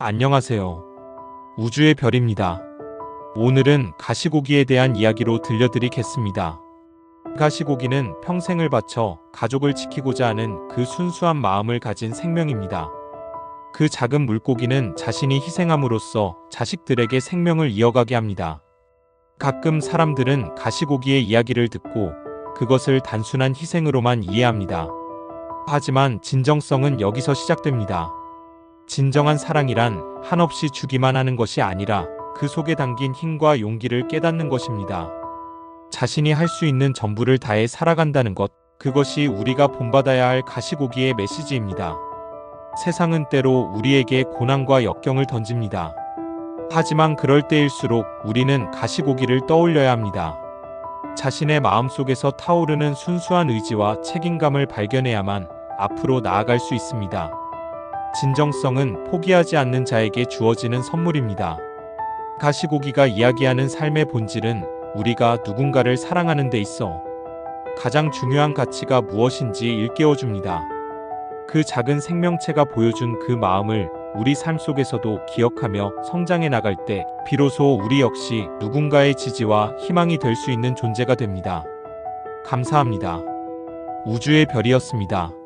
안녕하세요. 우주의 별입니다. 오늘은 가시고기에 대한 이야기로 들려드리겠습니다. 가시고기는 평생을 바쳐 가족을 지키고자 하는 그 순수한 마음을 가진 생명입니다. 그 작은 물고기는 자신이 희생함으로써 자식들에게 생명을 이어가게 합니다. 가끔 사람들은 가시고기의 이야기를 듣고 그것을 단순한 희생으로만 이해합니다. 하지만 진정성은 여기서 시작됩니다. 진정한 사랑이란 한없이 주기만 하는 것이 아니라 그 속에 담긴 힘과 용기를 깨닫는 것입니다. 자신이 할 수 있는 전부를 다해 살아간다는 것, 그것이 우리가 본받아야 할 가시고기의 메시지입니다. 세상은 때로 우리에게 고난과 역경을 던집니다. 하지만 그럴 때일수록 우리는 가시고기를 떠올려야 합니다. 자신의 마음 속에서 타오르는 순수한 의지와 책임감을 발견해야만 앞으로 나아갈 수 있습니다. 진정성은 포기하지 않는 자에게 주어지는 선물입니다. 가시고기가 이야기하는 삶의 본질은 우리가 누군가를 사랑하는 데 있어 가장 중요한 가치가 무엇인지 일깨워줍니다. 그 작은 생명체가 보여준 그 마음을 우리 삶 속에서도 기억하며 성장해 나갈 때 비로소 우리 역시 누군가의 지지와 희망이 될 수 있는 존재가 됩니다. 감사합니다. 우주의 별이었습니다.